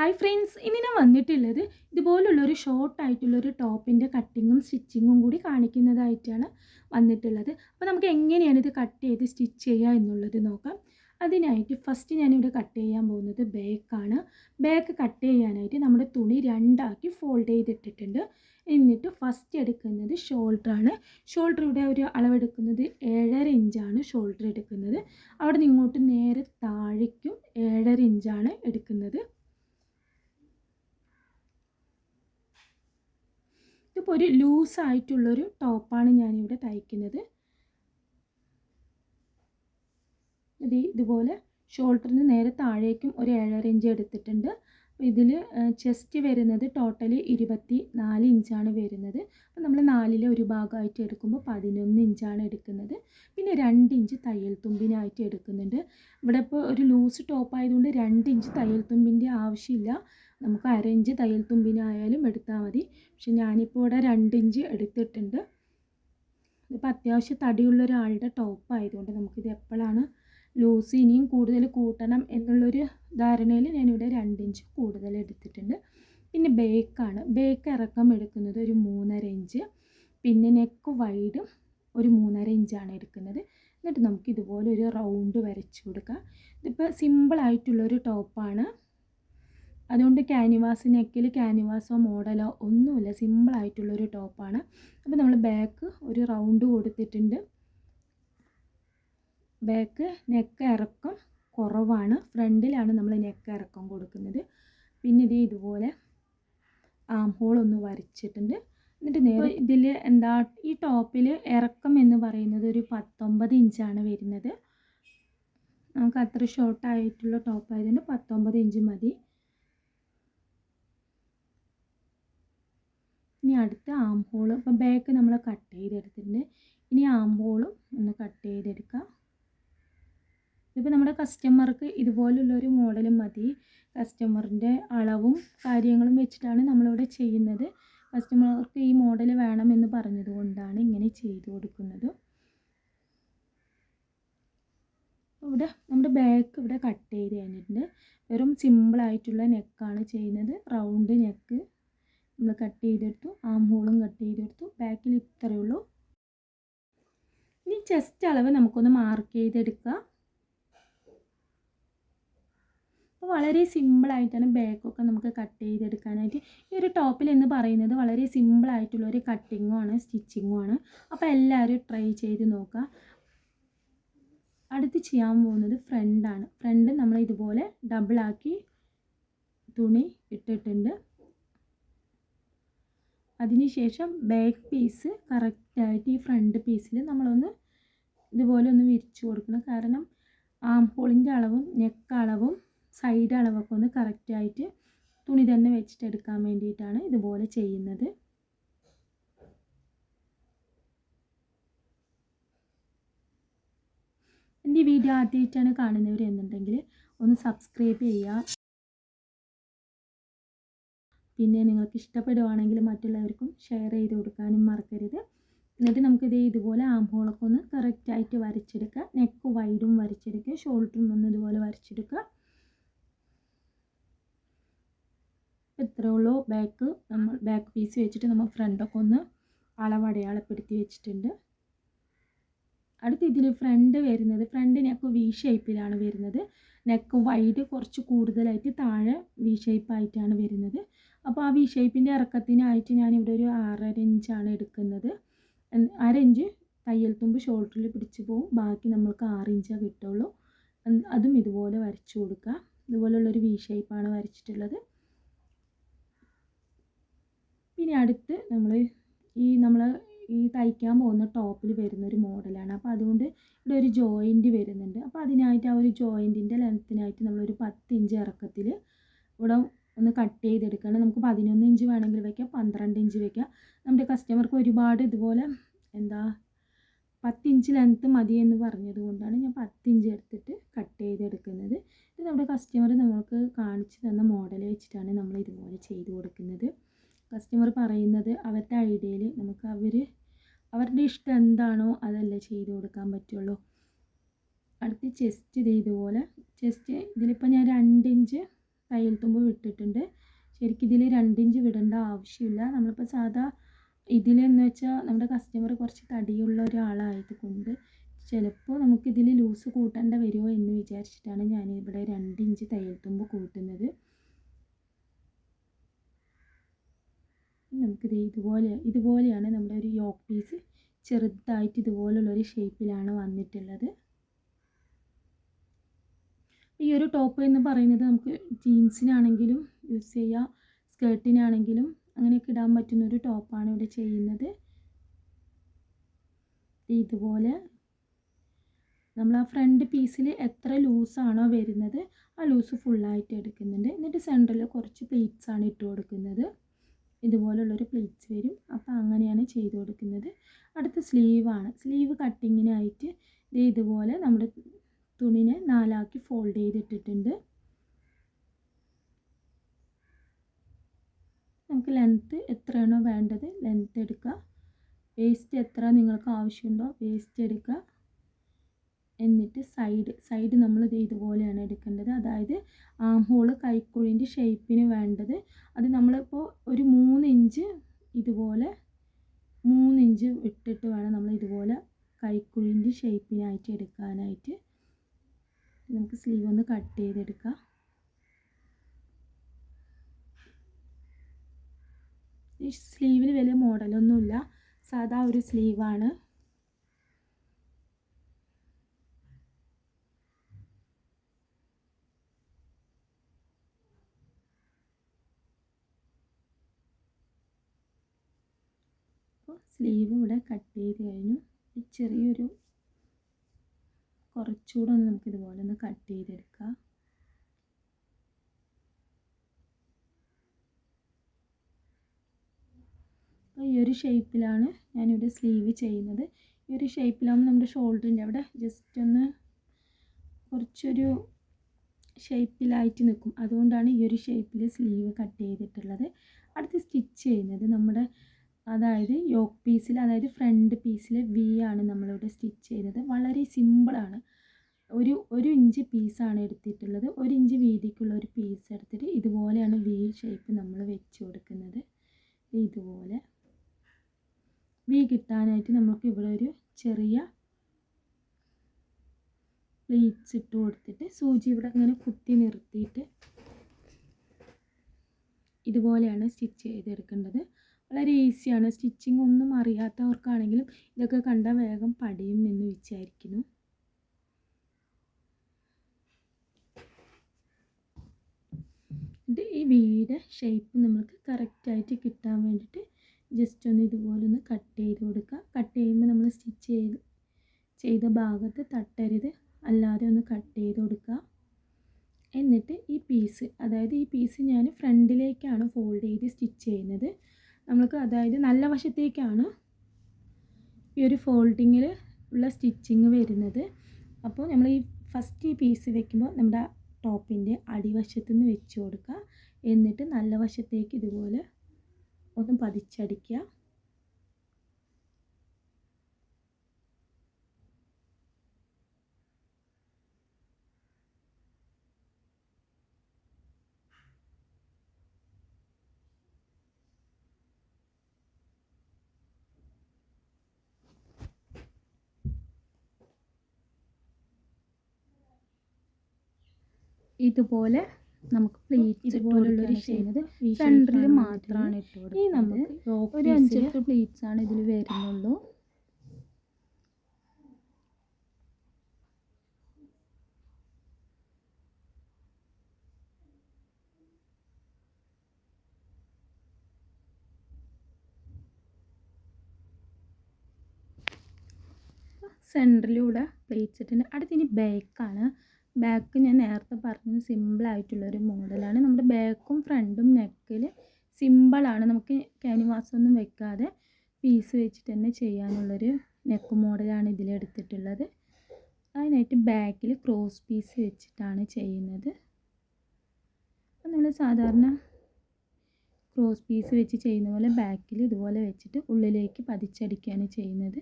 Hi friends ഇനി ഞാൻ വന്നിട്ടുള്ളത് ഇതുപോലുള്ളൊരു ഷോർട്ട് ആയിട്ടുള്ളൊരു ടോപ്പിന്റെ കട്ടിങ്ങും സ്റ്റിച്ചിങ്ങും കൂടി കാണിക്കുന്നതായിട്ടാണ് വന്നിട്ടുള്ളത്. അപ്പോൾ നമുക്ക് എങ്ങനെയാണ് ഇത് കട്ട് ചെയ്ത് സ്റ്റിച്ച് ചെയ്യുക എന്നുള്ളത് നോക്കാം. അതിനായിട്ട് ഫസ്റ്റ് ഞാനിവിടെ കട്ട് ചെയ്യാൻ പോകുന്നത് ബാക്കാണ് ബാക്ക് കട്ട് ചെയ്യാനായിട്ട് നമ്മുടെ തുണി രണ്ടാക്കി ഫോൾഡ് ചെയ്തിട്ടിട്ടുണ്ട്. എന്നിട്ട് ഫസ്റ്റ് എടുക്കുന്നത് ഷോൾഡറാണ് ഷോൾഡർ ഇവിടെ ഒരു അളവെടുക്കുന്നത് ഏഴര ഇഞ്ചാണ് ഷോൾഡർ എടുക്കുന്നത്. അവിടെ നിന്ന് ഇങ്ങോട്ട് നേരെ താഴേക്കും ഏഴര ഇഞ്ചാണ് എടുക്കുന്നത്. ഇതിപ്പോൾ ഒരു ലൂസായിട്ടുള്ളൊരു ടോപ്പാണ് ഞാനിവിടെ തയ്ക്കുന്നത്. ഇത് ഇതുപോലെ ഷോൾഡറിന് നേരെ താഴേക്കും ഒരു ഏഴര ഇഞ്ച് എടുത്തിട്ടുണ്ട്. ഇതിൽ ചെസ്റ്റ് വരുന്നത് ടോട്ടലി ഇരുപത്തി നാല് ഇഞ്ചാണ് വരുന്നത്. അപ്പോൾ നമ്മൾ നാലിലെ ഒരു ഭാഗമായിട്ട് എടുക്കുമ്പോൾ പതിനൊന്ന് ഇഞ്ചാണ് എടുക്കുന്നത്. പിന്നെ രണ്ട് ഇഞ്ച് തയ്യൽ തുമ്പിനായിട്ട് എടുക്കുന്നുണ്ട്. ഇവിടെ ഇപ്പോൾ ഒരു ലൂസ് ടോപ്പ് ആയതുകൊണ്ട് രണ്ട് ഇഞ്ച് തയ്യൽ തുമ്പിന്റെ ആവശ്യമില്ല. നമുക്ക് അരഞ്ച് തയ്യൽ തുമ്പിനായാലും എടുത്താൽ മതി. പക്ഷെ ഞാനിപ്പോൾ ഇവിടെ രണ്ട് ഇഞ്ച് എടുത്തിട്ടുണ്ട്. ഇതിപ്പോൾ അത്യാവശ്യം തടിയുള്ള ഒരാളുടെ ടോപ്പ് ആയതുകൊണ്ട് നമുക്കിത് എപ്പോഴാണ് ലൂസ് ഇനിയും കൂടുതൽ കൂട്ടണം എന്നുള്ളൊരു ധാരണയിൽ ഞാനിവിടെ രണ്ട് ഇഞ്ച് കൂടുതൽ എടുത്തിട്ടുണ്ട്. പിന്നെ ബേക്കാണ് ബേക്ക് ഇറക്കം എടുക്കുന്നത് ഒരു മൂന്നര ഇഞ്ച്. പിന്നെ നെക്ക് വൈഡും ഒരു മൂന്നര ഇഞ്ചാണ് എടുക്കുന്നത്. എന്നിട്ട് നമുക്ക് ഇതുപോലെ ഒരു റൗണ്ട് വരച്ച് കൊടുക്കാം. ഇതിപ്പോൾ സിമ്പിളായിട്ടുള്ളൊരു ടോപ്പാണ് അതുകൊണ്ട് ക്യാനിവാസ് നെക്കിൽ ക്യാനിവാസോ മോഡലോ ഒന്നുമില്ല. സിമ്പിളായിട്ടുള്ളൊരു ടോപ്പാണ് അപ്പോൾ നമ്മൾ ബാക്ക് ഒരു റൗണ്ട് കൊടുത്തിട്ടുണ്ട്. ബാക്ക് നെക്ക് ഇറക്കം കുറവാണ്. ഫ്രണ്ടിലാണ് നമ്മൾ നെക്ക് ഇറക്കം കൊടുക്കുന്നത്. പിന്നെ ഇത് ഇതുപോലെ ആം ഹോൾ ഒന്ന് വരച്ചിട്ടുണ്ട്. എന്നിട്ട് നേരെ ഇതിൽ എന്താ ഈ ടോപ്പിൽ ഇറക്കം എന്ന് പറയുന്നത് ഒരു പത്തൊമ്പത് ഇഞ്ചാണ് വരുന്നത്. നമുക്ക് അത്ര ഷോർട്ടായിട്ടുള്ള ടോപ്പായതുകൊണ്ട് പത്തൊമ്പത് ഇഞ്ച് മതി. ഇനി അടുത്ത ആം ഹോൾ ഇപ്പം ബാക്ക് നമ്മൾ കട്ട് ചെയ്തെടുത്തിട്ടുണ്ട്. ഇനി ആം ഹോളും ഒന്ന് കട്ട് ചെയ്തെടുക്കാം. ഇതിപ്പോൾ നമ്മുടെ കസ്റ്റമർക്ക് ഇതുപോലുള്ളൊരു മോഡൽ മതി. കസ്റ്റമറിന്റെ അളവും കാര്യങ്ങളും വെച്ചിട്ടാണ് നമ്മളിവിടെ ചെയ്യുന്നത്. കസ്റ്റമർക്ക് ഈ മോഡൽ വേണമെന്ന് പറഞ്ഞത് കൊണ്ടാണ് ഇങ്ങനെ ചെയ്തു കൊടുക്കുന്നത്. ഇവിടെ നമ്മുടെ ബാക്ക് ഇവിടെ കട്ട് ചെയ്ത് കഴിഞ്ഞിട്ടുണ്ട്. വെറും സിമ്പിളായിട്ടുള്ള നെക്കാണ് ചെയ്യുന്നത്. റൗണ്ട് നെക്ക് നമ്മൾ കട്ട് ചെയ്തെടുത്തു. ആം ഹോളും കട്ട് ചെയ്തെടുത്തു. ബാക്കിൽ ഇത്രയേ ഉള്ളൂ. ഇനി ചെസ്റ്റ് അളവ് നമുക്കൊന്ന് മാർക്ക് ചെയ്തെടുക്കാം. അപ്പോൾ വളരെ സിമ്പിളായിട്ടാണ് ബാക്കൊക്കെ നമുക്ക് കട്ട് ചെയ്തെടുക്കാനായിട്ട്. ഈ ഒരു ടോപ്പിൽ എന്ന് പറയുന്നത് വളരെ സിമ്പിളായിട്ടുള്ള ഒരു കട്ടിങ്ങും ആണ് സ്റ്റിച്ചിങ്ങും ആണ്. അപ്പോൾ എല്ലാവരും ട്രൈ ചെയ്ത് നോക്കുക അടുത്ത് ചെയ്യാൻ പോകുന്നത് ഫ്രണ്ടാണ് ഫ്രണ്ട് നമ്മൾ ഇതുപോലെ ഡബിളാക്കി തുണി ഇട്ടിട്ടുണ്ട്. അതിനുശേഷം ബാക്ക് പീസ് കറക്റ്റായിട്ട് ഈ ഫ്രണ്ട് പീസിൽ നമ്മളൊന്ന് ഇതുപോലെ ഒന്ന് വിരിച്ചു കൊടുക്കണം. കാരണം ആം ഹോളിന്റെ അളവും നെക്ക് അളവും സൈഡ് അളവൊക്കെ ഒന്ന് കറക്റ്റായിട്ട് തുണി തന്നെ വെച്ചിട്ട് എടുക്കാൻ വേണ്ടിയിട്ടാണ് ഇതുപോലെ ചെയ്യുന്നത്. എന്റെ വീഡിയോ ആദ്യമായിട്ടാണ് കാണുന്നവർ എന്നുണ്ടെങ്കിൽ ഒന്ന് സബ്സ്ക്രൈബ് ചെയ്യുക. പിന്നെ നിങ്ങൾക്ക് ഇഷ്ടപ്പെടുവാണെങ്കിൽ മറ്റുള്ളവർക്കും ഷെയർ ചെയ്ത് കൊടുക്കാനും മറക്കരുത്. എന്നിട്ട് നമുക്കിത് ഇതുപോലെ ആം ഹോളൊക്കെ ഒന്ന് കറക്റ്റായിട്ട് വരച്ചെടുക്കുക നെക്ക് വൈഡും വരച്ചെടുക്കുക ഷോൾഡറും ഒന്ന് ഇതുപോലെ വരച്ചെടുക്കുക ഇത്രയേ ഉള്ളൂ. ബാക്ക് നമ്മൾ ബാക്ക് പീസ് വെച്ചിട്ട് നമ്മൾ ഫ്രണ്ടൊക്കെ ഒന്ന് അളവടയാളപ്പെടുത്തി വെച്ചിട്ടുണ്ട്. അടുത്ത് ഇതിൽ ഫ്രണ്ട് വരുന്നത് ഫ്രണ്ട് നെക്ക് വി ഷേപ്പിലാണ് വരുന്നത്. നെക്ക് വൈഡ് കുറച്ച് കൂടുതലായിട്ട് താഴെ വി ഷേപ്പായിട്ടാണ് വരുന്നത്. അപ്പോൾ ആ വി ഷേപ്പിന്റെ ഇറക്കത്തിനായിട്ട് ഞാനിവിടെ ഒരു ആറര ഇഞ്ചാണ് എടുക്കുന്നത്. അര ഇഞ്ച് തയ്യൽ തുമ്പ് ഷോൾഡറിൽ പിടിച്ചു പോകും ബാക്കി നമ്മൾക്ക് ആറ് ഇഞ്ചേ കിട്ടുള്ളൂ. അതും ഇതുപോലെ വരച്ചു കൊടുക്കുക ഇതുപോലുള്ളൊരു വി ഷേപ്പാണ് വരച്ചിട്ടുള്ളത്. പിന്നെ അടുത്ത് നമ്മൾ ഈ നമ്മൾ ഈ തയ്ക്കാൻ പോകുന്ന ടോപ്പിൽ വരുന്ന ഒരു മോഡലാണ് അപ്പോൾ അതുകൊണ്ട് ഇവിടെ ഒരു ജോയിന്റ് വരുന്നുണ്ട്. അപ്പോൾ അതിനായിട്ട് ആ ഒരു ജോയിന്റിന്റെ ലെങ്ത്തിനായിട്ട് നമ്മളൊരു പത്ത് ഇഞ്ച് ഇറക്കത്തിൽ ഇവിടെ ഒന്ന് കട്ട് ചെയ്തെടുക്കണം നമുക്ക് പതിനൊന്ന് ഇഞ്ച് വേണമെങ്കിൽ വയ്ക്കാം പന്ത്രണ്ട് ഇഞ്ച് വയ്ക്കാം നമ്മുടെ കസ്റ്റമർക്ക് ഒരുപാട് ഇതുപോലെ എന്താ പത്ത് ഇഞ്ച് ലെങ്ത്ത് മതി എന്ന് പറഞ്ഞത് കൊണ്ടാണ് ഞാൻ പത്ത് ഇഞ്ച് എടുത്തിട്ട് കട്ട് ചെയ്തെടുക്കുന്നത്. ഇത് നമ്മുടെ കസ്റ്റമർ നമുക്ക് കാണിച്ചു തന്ന മോഡൽ വെച്ചിട്ടാണ് നമ്മൾ ഇതുപോലെ ചെയ്ത് കൊടുക്കുന്നത്. കസ്റ്റമർ പറയുന്നത് അവരുടെ ഐഡിയയിൽ നമുക്ക് അവർ അവരുടെ ഇഷ്ടം എന്താണോ അതല്ലേ ചെയ്ത് കൊടുക്കാൻ പറ്റുള്ളൂ. അടുത്ത് ചെസ്റ്റ് ഇത് ഇതുപോലെ. ചെസ്റ്റ് ഇതിലിപ്പോൾ ഞാൻ രണ്ട് ഇഞ്ച് തയ്യൽ തുമ്പ് വിട്ടിട്ടുണ്ട്. ശരിക്കും ഇതിൽ രണ്ടിഞ്ച് വിടേണ്ട ആവശ്യമില്ല. നമ്മളിപ്പോൾ സാധാ ഇതിലെന്ന് വെച്ചാൽ നമ്മുടെ കസ്റ്റമർ കുറച്ച് തടിയുള്ള ഒരാളായത് കൊണ്ട് ചിലപ്പോൾ നമുക്കിതിൽ ലൂസ് കൂട്ടേണ്ട വരുമോ എന്ന് വിചാരിച്ചിട്ടാണ് ഞാൻ ഇവിടെ രണ്ട് ഇഞ്ച് തയ്യൽ തുമ്പ് കൂട്ടുന്നത്. നമുക്കിത് ഇതുപോലെ ഇതുപോലെയാണ് നമ്മുടെ ഒരു യോക്ക് പീസ് ചെറുതായിട്ട് ഇതുപോലുള്ളൊരു ഷേപ്പിലാണ് വന്നിട്ടുള്ളത്. ഈ ഒരു ടോപ്പ് എന്ന് പറയുന്നത് നമുക്ക് ജീൻസിനാണെങ്കിലും യൂസ് ചെയ്യാം സ്കേർട്ടിനാണെങ്കിലും അങ്ങനെയൊക്കെ ഇടാൻ പറ്റുന്ന ഒരു ടോപ്പാണ് ഇവിടെ ചെയ്യുന്നത്. ഇതുപോലെ. നമ്മൾ ആ ഫ്രണ്ട് പീസിൽ എത്ര ലൂസാണോ വരുന്നത് ആ ലൂസ് ഫുള്ളായിട്ട് എടുക്കുന്നുണ്ട്. എന്നിട്ട് സെന്ററിൽ കുറച്ച് പ്ലീറ്റ്സാണ് ഇട്ട് കൊടുക്കുന്നത്. ഇതുപോലുള്ളൊരു പ്ലീറ്റ്സ് വരും. അപ്പോൾ അങ്ങനെയാണ് ചെയ്ത് കൊടുക്കുന്നത്. അടുത്ത സ്ലീവാണ് സ്ലീവ് കട്ടിങ്ങിനായിട്ട് ഇത് ഇതുപോലെ നമ്മുടെ തുണിനെ നാലാക്കി ഫോൾഡ് ചെയ്തിട്ടിട്ടുണ്ട്. നമുക്ക് ലെങ്ത്ത് എത്രയാണോ വേണ്ടത് ലെങ്ത്ത് എടുക്കുക. വേസ്റ്റ് എത്ര നിങ്ങൾക്ക് ആവശ്യമുണ്ടോ വേസ്റ്റ് എടുക്കുക. എന്നിട്ട് സൈഡ് സൈഡ് നമ്മൾ ഇത് ഇതുപോലെയാണ് എടുക്കേണ്ടത്. അതായത് ആം ഹോൾ കൈക്കുഴിന്റെ ഷേപ്പിന് വേണ്ടത്. അത് നമ്മളിപ്പോൾ ഒരു മൂന്ന് ഇഞ്ച് ഇതുപോലെ മൂന്ന് ഇഞ്ച് ഇട്ടിട്ട് വേണം നമ്മൾ ഇതുപോലെ കൈക്കുഴിന്റെ ഷേപ്പിനായിട്ട് എടുക്കാനായിട്ട്. നമുക്ക് സ്ലീവ് ഒന്ന് കട്ട് ചെയ്തെടുക്കാം. ഈ സ്ലീവിന് വലിയ മോഡലൊന്നുമില്ല സാധാ ഒരു സ്ലീവാണ് അപ്പോൾ സ്ലീവ് ഇവിടെ കട്ട് ചെയ്ത് കഴിഞ്ഞു. ചെറിയൊരു കുറച്ചുകൂടെ ഒന്ന് നമുക്ക് ഇതുപോലെ ഒന്ന് കട്ട് ചെയ്തെടുക്കാം. അപ്പോൾ ഈ ഒരു ഷേപ്പിലാണ് ഞാനിവിടെ സ്ലീവ് ചെയ്യുന്നത്. ഈ ഒരു ഷേപ്പിലാകുമ്പോൾ നമ്മുടെ ഷോൾഡറിന്റെ അവിടെ ജസ്റ്റ് ഒന്ന് കുറച്ചൊരു ഷേപ്പിലായിട്ട് നിൽക്കും. അതുകൊണ്ടാണ് ഈ ഒരു ഷേപ്പിൽ സ്ലീവ് കട്ട് ചെയ്തിട്ടുള്ളത്. അടുത്ത് സ്റ്റിച്ച് ചെയ്യുന്നത് നമ്മുടെ അതായത് യോക്ക് പീസിൽ അതായത് ഫ്രണ്ട് പീസിൽ വി ആണ് നമ്മളിവിടെ സ്റ്റിച്ച് ചെയ്തത്. വളരെ സിമ്പിളാണ് ഒരു ഒരു ഇഞ്ച് പീസാണ് എടുത്തിട്ടുള്ളത്. ഒരു ഇഞ്ച് വീതിക്കുള്ള ഒരു പീസ് എടുത്തിട്ട് ഇതുപോലെയാണ് വി ഷേപ്പ് നമ്മൾ വെച്ച് കൊടുക്കുന്നത്. ഇതുപോലെ. വി കിട്ടാനായിട്ട് നമുക്ക് ഇവിടെ ഒരു ചെറിയ പ്ലീറ്റ്സ് ഇട്ട് കൊടുത്തിട്ട് സൂചി ഇവിടെ ഇങ്ങനെ കുത്തി നിർത്തിയിട്ട് ഇതുപോലെയാണ് സ്റ്റിച്ച് ചെയ്തെടുക്കേണ്ടത്. വളരെ ഈസിയാണ്. സ്റ്റിച്ചിങ് ഒന്നും അറിയാത്തവർക്കാണെങ്കിലും ഇതൊക്കെ കണ്ടാൽ വേഗം പടിയും എന്ന് വിചാരിക്കുന്നു. ഈ വീട് ഷേപ്പ് നമുക്ക് കറക്റ്റായിട്ട് കിട്ടാൻ വേണ്ടിയിട്ട് ജസ്റ്റ് ഒന്ന് ഇതുപോലെ ഒന്ന് കട്ട് ചെയ്ത് കൊടുക്കുക. കട്ട് ചെയ്യുമ്പോൾ നമ്മൾ സ്റ്റിച്ച് ചെയ്ത് ചെയ്ത ഭാഗത്ത് തട്ടരുത്. അല്ലാതെ ഒന്ന് കട്ട് ചെയ്ത് കൊടുക്കുക. എന്നിട്ട് ഈ പീസ് അതായത് ഈ പീസ് ഞാൻ ഫ്രണ്ടിലേക്കാണ് ഫോൾഡ് ചെയ്ത് സ്റ്റിച്ച് ചെയ്യുന്നത്. നമുക്ക് അതായത് നല്ല വശത്തേക്കാണ് ഈ ഒരു ഫോൾഡിങ്ങിൽ ഉള്ള സ്റ്റിച്ചിങ് വരുന്നത്. അപ്പോൾ നമ്മൾ ഈ ഫസ്റ്റ് ഈ പീസ് വെക്കുമ്പോൾ നമ്മുടെ ടോപ്പിന്റെ അടിവശത്ത് നിന്ന് വെച്ച് കൊടുക്കുക. എന്നിട്ട് നല്ല വശത്തേക്ക് ഇതുപോലെ ഒന്ന് പതിച്ചടിക്കുക. ഇതുപോലെ നമുക്ക് പ്ലേറ്റ് ഇതുപോലുള്ളൊരു ചെയ്യുന്നത് സെന്ററിൽ മാത്രമാണ് ഇട്ട് ഈ നമുക്ക് ഒരു അഞ്ച് അഞ്ചെട്ട് പ്ലേറ്റ്സ് ആണ് ഇതിൽ വരുന്നുള്ളൂ. സെന്ററിലൂടെ പ്ലേറ്റ്സ് ഇട്ടിട്ടുണ്ട് അടുത്ത് ഇനി ബാക്കാണ് ബാക്ക് ഞാൻ നേരത്തെ പറഞ്ഞത് സിമ്പിളായിട്ടുള്ളൊരു മോഡലാണ്. നമ്മുടെ ബാക്കും ഫ്രണ്ടും നെക്കിൽ സിമ്പിളാണ് നമുക്ക് ക്യാനിവാസ് ഒന്നും വെക്കാതെ പീസ് വെച്ചിട്ട് തന്നെ ചെയ്യാനുള്ളൊരു നെക്ക് മോഡലാണ് ഇതിലെടുത്തിട്ടുള്ളത്. അതിനായിട്ട് ബാക്കിൽ ക്രോസ് പീസ് വെച്ചിട്ടാണ് ചെയ്യുന്നത്. നമ്മൾ സാധാരണ ക്രോസ് പീസ് വെച്ച് ചെയ്യുന്ന പോലെ ബാക്കിൽ ഇതുപോലെ വെച്ചിട്ട് ഉള്ളിലേക്ക് പതിച്ചടിക്കുകയാണ് ചെയ്യുന്നത്.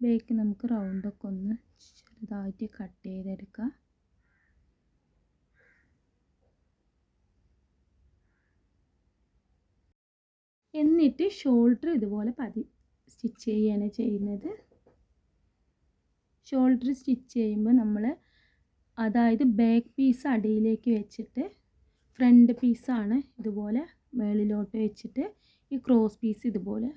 ബേക്ക് നമുക്ക് റൗണ്ടൊക്കെ ഒന്ന് ചെറുതായിട്ട് കട്ട് ചെയ്തെടുക്കാം. എന്നിട്ട് ഷോൾഡർ ഇതുപോലെ പതി സ്റ്റിച്ച് ചെയ്യുകയാണ് ചെയ്യുന്നത്. ഷോൾഡർ സ്റ്റിച്ച് ചെയ്യുമ്പോൾ നമ്മൾ അതായത് ബാക്ക് പീസ് അടിയിലേക്ക് വെച്ചിട്ട് ഫ്രണ്ട് പീസാണ് ഇതുപോലെ മേളിലോട്ട് വെച്ചിട്ട് ഈ ക്രോസ് പീസ് ഇതുപോലെ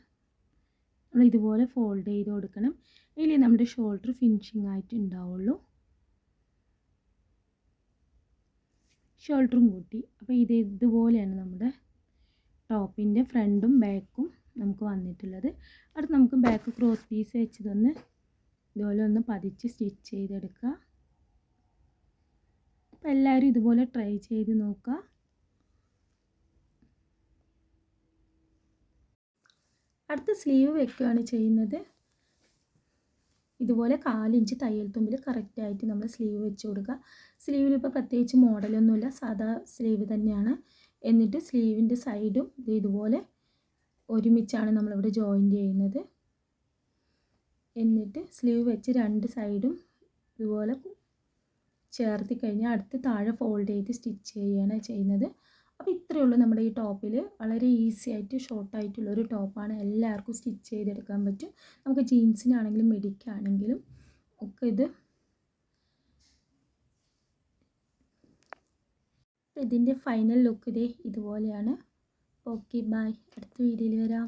നമ്മൾ ഇതുപോലെ ഫോൾഡ് ചെയ്ത് കൊടുക്കണം. ഇനി നമ്മുടെ ഷോൾഡർ ഫിനിഷിംഗ് ആയിട്ട് ഉണ്ടാവുള്ളൂ. ഷോൾഡറും കൂട്ടി. അപ്പോൾ ഇത് ഇതുപോലെയാണ് നമ്മുടെ ടോപ്പിന്റെ ഫ്രണ്ടും ബാക്കും നമുക്ക് വന്നിട്ടുള്ളത്. അടുത്ത് നമുക്ക് ബാക്ക് ക്രോസ് പീസ് വെച്ചതൊന്ന് ഇതുപോലെ ഒന്ന് പതിച്ച് സ്റ്റിച്ച് ചെയ്തെടുക്കുക അപ്പോൾ എല്ലാവരും ഇതുപോലെ ട്രൈ ചെയ്ത് നോക്കുക. അടുത്ത സ്ലീവ് വെക്കുകയാണ് ചെയ്യുന്നത്. ഇതുപോലെ കാലിഞ്ച് തയ്യൽ തുമ്പിൽ കറക്റ്റായിട്ട് നമ്മൾ സ്ലീവ് വെച്ച് കൊടുക്കുക. സ്ലീവിൽ ഇപ്പോൾ പ്രത്യേകിച്ച് മോഡലൊന്നുമില്ല സാധാ സ്ലീവ് തന്നെയാണ്. എന്നിട്ട് സ്ലീവിന്റെ സൈഡും ഇത് ഇതുപോലെ ഒരുമിച്ചാണ് നമ്മളിവിടെ ജോയിന്റ് ചെയ്യുന്നത്. എന്നിട്ട് സ്ലീവ് വെച്ച് രണ്ട് സൈഡും ഇതുപോലെ ചേർത്തി കഴിഞ്ഞാൽ അടുത്ത് താഴെ ഫോൾഡ് ചെയ്ത് സ്റ്റിച്ച് ചെയ്യുകയാണ് ചെയ്യുന്നത്. അപ്പോൾ ഇത്രയേ ഉള്ളൂ നമ്മുടെ ഈ ടോപ്പിൽ വളരെ ഈസി ആയിട്ട് ഷോർട്ടായിട്ടുള്ളൊരു ടോപ്പാണ് എല്ലാവർക്കും സ്റ്റിച്ച് ചെയ്തെടുക്കാൻ പറ്റും. നമുക്ക് ജീൻസിനാണെങ്കിലും മെഡിക്കാണെങ്കിലും ഒക്കെ ഇത്. ഇതിന്റെ ഫൈനൽ ലുക്ക് ഇതേ ഇതുപോലെയാണ്. ഓക്കെ ബൈ അടുത്ത വീഡിയോയിൽ വരാം.